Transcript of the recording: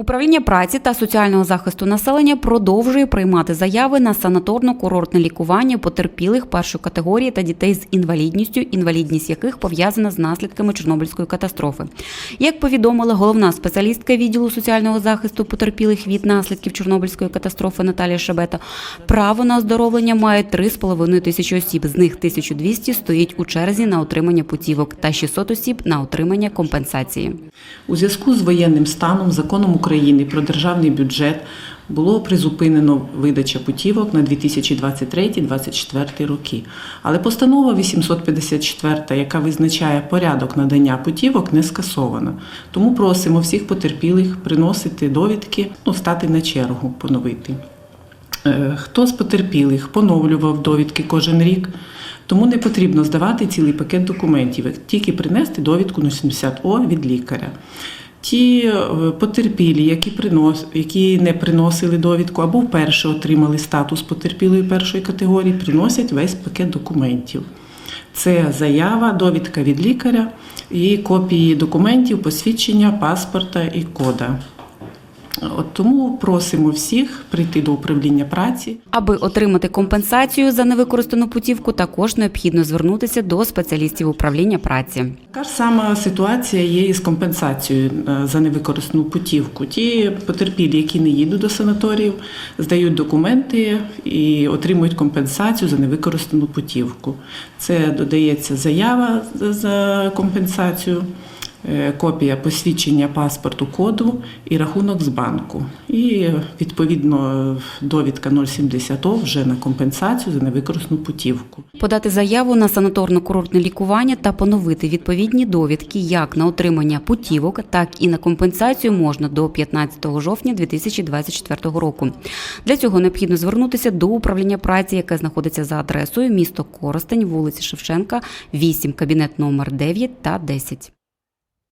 Управління праці та соціального захисту населення продовжує приймати заяви на санаторно-курортне лікування потерпілих першої категорії та дітей з інвалідністю, інвалідність яких пов'язана з наслідками Чорнобильської катастрофи. Як повідомила головна спеціалістка відділу соціального захисту потерпілих від наслідків Чорнобильської катастрофи Наталія Шебета, право на оздоровлення має 3,5 тисячі осіб. З них 1200 стоїть у черзі на отримання путівок та 600 осіб на отримання компенсації. У зв'язку з воєнним станом законом України про державний бюджет було призупинено видача путівок на 2023-2024 роки. Але постанова 854, яка визначає порядок надання путівок, не скасована. Тому просимо всіх потерпілих приносити довідки, ну, стати на чергу, поновити. Е, Хто з потерпілих поновлював довідки кожен рік, тому не потрібно здавати цілий пакет документів, тільки принести довідку на 70О від лікаря. Ті е, потерпілі, які, принос, які не приносили довідку або вперше отримали статус потерпілої першої категорії, приносять весь пакет документів. Це заява, довідка від лікаря і копії документів, посвідчення, паспорта і кода. От тому просимо всіх прийти до управління праці. Аби отримати компенсацію за невикористану путівку, також необхідно звернутися до спеціалістів управління праці. Така ж сама ситуація є із компенсацією е, за невикористану путівку. Ті потерпілі, які не їдуть до санаторіїв, здають документи і отримують компенсацію за невикористану путівку. Це додається заява за компенсацію. Е, Копія посвідчення паспорту коду і рахунок з банку. І відповідно довідка 070 вже на компенсацію за невикористану путівку. Подати заяву на санаторно-курортне лікування та поновити відповідні довідки як на отримання путівок, так і на компенсацію можна до 15 жовтня 2024 року. Для цього необхідно звернутися до управління праці, яке знаходиться за адресою місто Коростень, вулиці Шевченка, 8, кабінет номер 9 та 10.